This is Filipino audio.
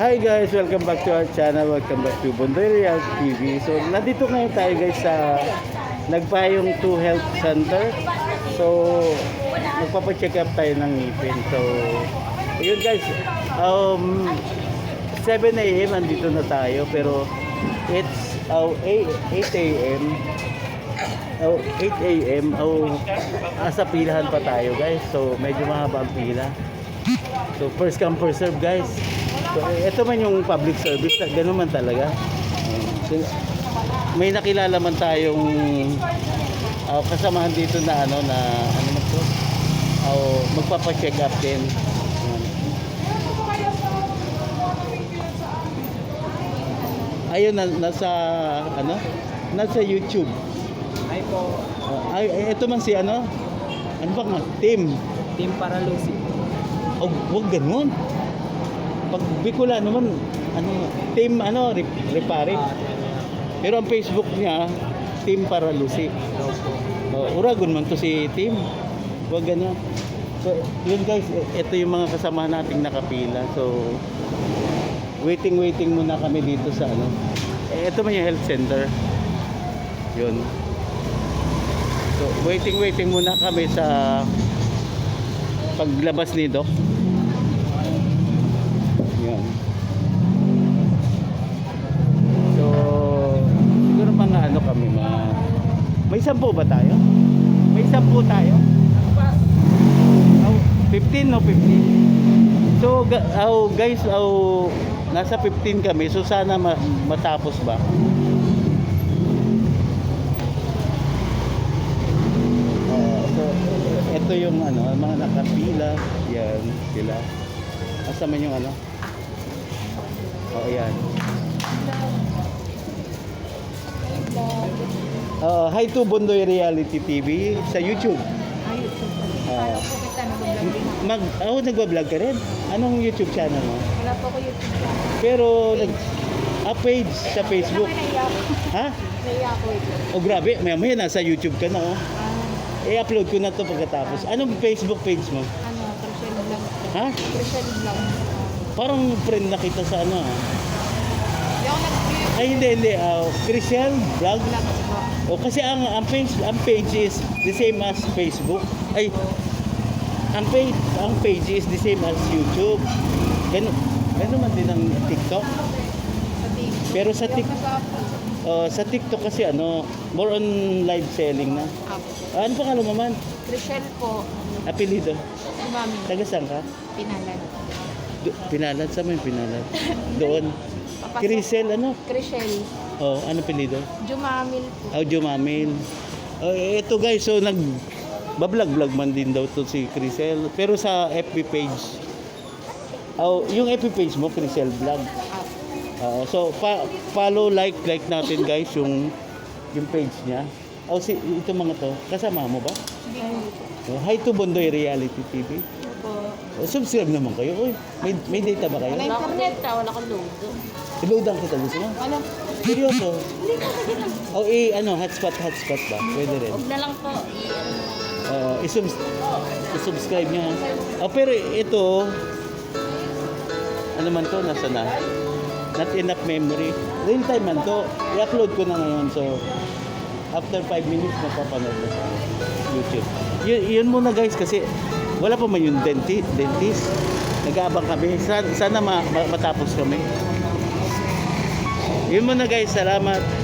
Hi guys, welcome back to our channel. Welcome back to Bondoy TV. So, nandito ngayon tayo guys sa Nagpayong 2 Health Center. So, magpapacheck up tayo ng ngipin. So, yun guys, um, 7 a.m. andito na tayo pero it's uh, 8, 8 a.m. Oh, 8 a.m. Oh, nasa pilahan pa tayo guys. So, medyo mahaba ang pila. So, first come, first serve guys. So, ito man yung public service. na Ganun man talaga. So, may nakilala man tayong uh, kasamahan dito na ano na ano man to? Uh, magpapa-check up din. Ayun na, nasa ano? Nasa YouTube. Ay po, Uh, ay, ito man si ano? Ano ba nga? Tim. Team para Lucy. Oh, wag ganun. Pag Bicola naman, ano, team ano, rep, repare. Ah, Pero ang Facebook niya, Team para po. Oh, uragon man to si Team. Wag ganun. So, yun guys, ito yung mga kasamahan nating nakapila. So, waiting waiting muna kami dito sa ano. Eh, ito man yung health center. Yun. So, waiting waiting muna kami sa paglabas ni Doc. Yun. So, siguro mga ano kami, mga... May sampu ba tayo? May sampu tayo? Oh, 15 no 15. So oh, guys, oh, nasa 15 kami. So sana ma- matapos ba? Ah, so ito yung ano, mga nakapila. Yan sila. Asa man yung ano? Oh, yan. Uh, hi to Bondoy Reality TV sa YouTube. Ah. Din? Mag, ako nagbablog ka rin. Anong YouTube channel mo? Wala po ko YouTube channel. Pero nag a page sa Facebook. Ako. Ha? Naiya ako ito. O grabe, maya maya nasa YouTube ka na oh. Ah, I-upload ko na to pagkatapos. Anong Facebook page mo? ano, Christian vlog. Ha? Christian vlog. Parang friend na kita sa ano ah. Hindi ako nag-vlog Ay hindi hindi. ah, Christian Vlog. vlog. O kasi ang ang page ang page is the same as Facebook. Ay ang page ang page is the same as YouTube. Ganun. Ganun man din ang TikTok. Sa TV. Pero sa Hindi Tik ako nag-upload. uh, sa TikTok kasi ano, more on live selling na. Apo. Ah, ano pangalan mo man? Christian po. Apelido. Si Mami. Taga saan ka? Pinalan. Do, pinalad sa may pinalad. Doon. Papasok. Crisel ano? Christian. Oh, ano apelido? Jumamil po. Audio Mamil. Oh, eto guys, so nag bablog-vlog man din daw to si Crisel. Pero sa FB page. Oh, yung FB page mo, Crisel Vlog. Oo, so pa- follow like like natin guys yung yung page niya. Oh, si ito mga to, kasama mo ba? Hindi. Oh, hi to Bondoy Reality TV. Oh, subscribe naman kayo. Uy, may, may data ba kayo? Wala internet ka, wala kang load. Iloadan kita gusto mo? Ano? Seryoso? Oh, eh, ano, hotspot, hotspot ba? Pwede rin. Huwag na lang po. Uh, isubs isubscribe niya. Oh, pero ito, ano man to, nasa na? Not enough memory. Real time man to. I-upload ko na ngayon. So, after 5 minutes, mapapanood na sa YouTube. Yun, yun muna guys, kasi wala pa man yung denti, dentist. Nag-aabang kami. Sana, sana ma- ma- matapos kami. Yun muna guys, salamat.